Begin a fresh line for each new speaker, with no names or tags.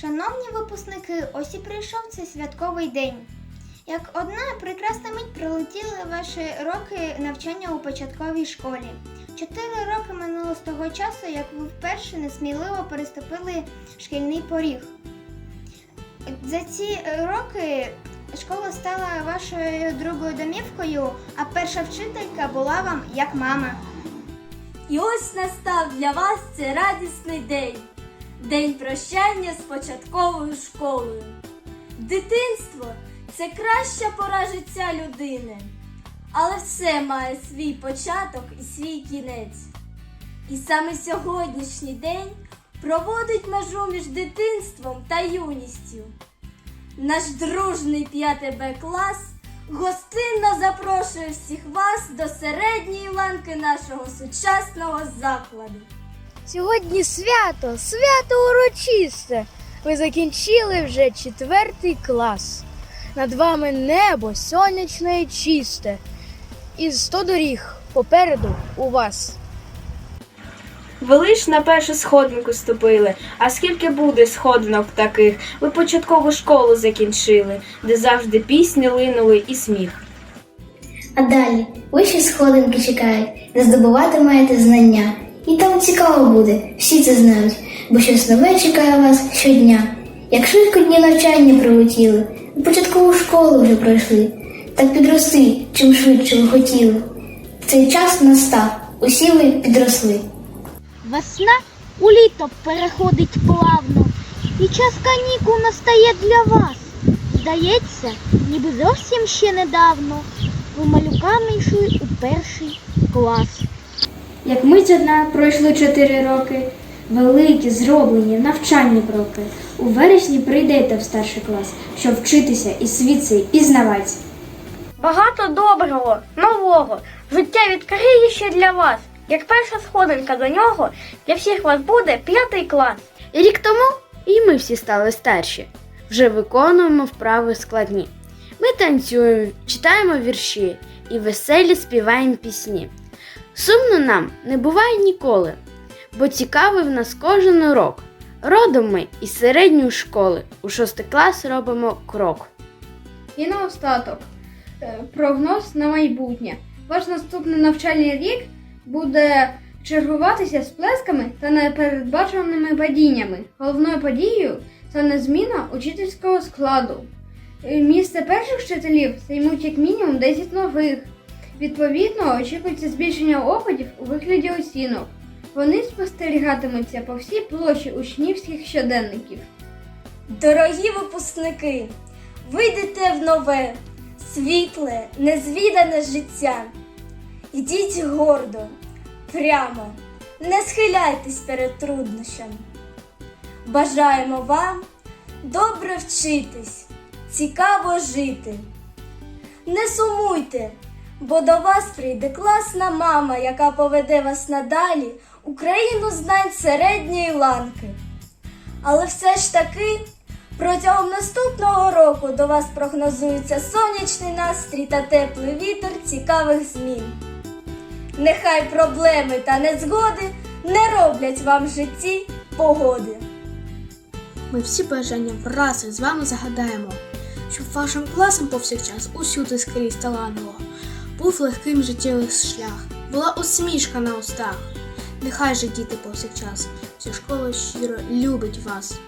Шановні випускники, ось і прийшов цей святковий день. Як одна прекрасна мить пролетіли ваші роки навчання у початковій школі. Чотири роки минуло з того часу, як ви вперше несміливо переступили шкільний поріг. За ці роки школа стала вашою другою домівкою, а перша вчителька була вам як мама.
І ось настав для вас цей радісний день. День прощання з початковою школою. Дитинство це краща пора життя людини. Але все має свій початок і свій кінець. І саме сьогоднішній день проводить межу між дитинством та юністю. Наш дружний 5 Б клас гостинно запрошує всіх вас до середньої ланки нашого сучасного закладу.
Сьогодні свято, свято урочисте. Ви закінчили вже четвертий клас. Над вами небо сонячне і чисте. І сто доріг попереду у вас.
Ви лиш на першу сходинку ступили, а скільки буде сходинок таких? Ви початкову школу закінчили, де завжди пісні линули і сміх.
А далі вищі сходинки чекають, де здобувати маєте знання. І там цікаво буде, всі це знають, бо щось нове чекає вас щодня. Як швидко дні навчання пролетіли, ви початкову школу вже пройшли, так підрости, чим швидше ви хотіли. Цей час настав, усі ви підросли.
Весна у літо переходить плавно, і час канікул настає для вас. Здається, ніби зовсім ще недавно ви малюками йшли у перший клас.
Як ми мить одна пройшли чотири роки, великі, зроблені, навчальні кроки. У вересні прийдете в старший клас, щоб вчитися і світ цей пізнавати.
Багато доброго, нового. Життя відкриє ще для вас. Як перша сходинка до нього, для всіх вас буде п'ятий клас. І рік тому і ми всі стали старші. Вже виконуємо вправи складні. Ми танцюємо, читаємо вірші і веселі співаємо пісні. Сумно нам не буває ніколи, бо цікавий в нас кожен урок. Родом ми із середньої школи. У шостий клас робимо крок.
І наостаток е, прогноз на майбутнє. Ваш наступний навчальний рік буде чергуватися з плесками та непередбаченими падіннями. Головною подією стане зміна учительського складу. Е, Місце перших вчителів займуть як мінімум 10 нових. Відповідно, очікується збільшення опадів у вигляді оцінок. Вони спостерігатимуться по всій площі учнівських щоденників.
Дорогі випускники, вийдете в нове, світле, незвідане життя. Ідіть гордо, прямо, не схиляйтесь перед труднощами. Бажаємо вам добре вчитись, цікаво жити. Не сумуйте, бо до вас прийде класна мама, яка поведе вас надалі у країну знань середньої ланки. Але все ж таки протягом наступного року до вас прогнозується сонячний настрій та теплий вітер цікавих змін. Нехай проблеми та незгоди не роблять вам в житті погоди.
Ми всі бажання враз з вами загадаємо, щоб вашим класом повсякчас усюди скрізь таланово був легким життєвий шлях, була усмішка на устах. Нехай же діти повсякчас, ця школа щиро любить вас.